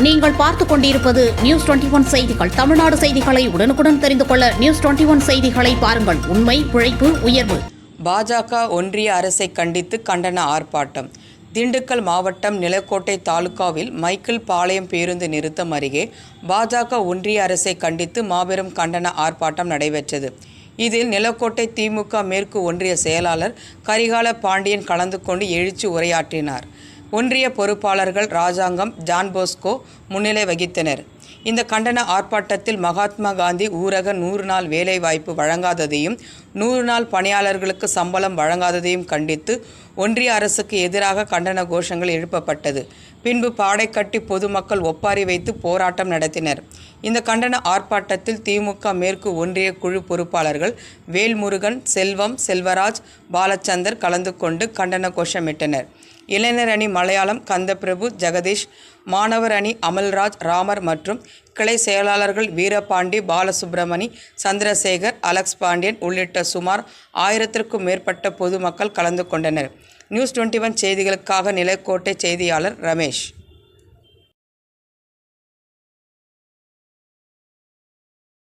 நீங்கள் பார்த்துக் கொண்டிருப்பது நியூஸ் டுவெண்டி ஒன் செய்திகள். தமிழ்நாடு செய்திகளை உடனுக்குடன் தெரிந்து கொள்ள நியூஸ் டுவெண்டி ஒன் செய்திகளை பாருங்கள். உண்மை உழைப்பு உயர்வு. பாஜக ஒன்றிய அரசை கண்டித்து கண்டன ஆர்ப்பாட்டம். திண்டுக்கல் மாவட்டம் நிலக்கோட்டை தாலுகாவில் மைக்கேல் பாளையம் பேருந்து நிறுத்தம் அருகே பாஜக ஒன்றிய அரசை கண்டித்து மாபெரும் கண்டன ஆர்ப்பாட்டம் நடைபெற்றது. இதில் நிலக்கோட்டை திமுக மேற்கு ஒன்றிய செயலாளர் கரிகால பாண்டியன் கலந்து கொண்டு எழுச்சி உரையாற்றினார். ஒன்றிய பொறுப்பாளர்கள் ராஜாங்கம் ஜான் போஸ்கோ முன்னிலை வகித்தனர். இந்த கண்டன ஆர்ப்பாட்டத்தில் மகாத்மா காந்தி ஊரக நூறு நாள் வேலைவாய்ப்பு வழங்காததையும் நூறு நாள் பணியாளர்களுக்கு சம்பளம் வழங்காததையும் கண்டித்து ஒன்றிய அரசுக்கு எதிராக கண்டன கோஷங்கள் எழுப்பப்பட்டது. பின்பு பாடை கட்டி பொதுமக்கள் ஒப்பாரி வைத்து போராட்டம் நடத்தினர். இந்த கண்டன ஆர்ப்பாட்டத்தில் திமுக மேற்கு ஒன்றிய குழு பொறுப்பாளர்கள் வேல்முருகன் செல்வம் செல்வராஜ் பாலச்சந்தர் கலந்து கொண்டு கண்டன கோஷமிட்டனர். இளைஞர் அணி மலையாளம் கந்தபிரபு ஜெகதீஷ் மாணவர் அணி அமல்ராஜ் ராமர் மற்றும் கிளை செயலாளர்கள் வீரபாண்டி பாலசுப்ரமணி சந்திரசேகர் அலெக்ஸ் பாண்டியன் உள்ளிட்ட சுமார் ஆயிரத்திற்கும் மேற்பட்ட பொதுமக்கள் கலந்து கொண்டனர். நியூஸ் டுவெண்ட்டி ஒன் செய்திகளுக்காக நிலக்கோட்டை செய்தியாளர் ரமேஷ்.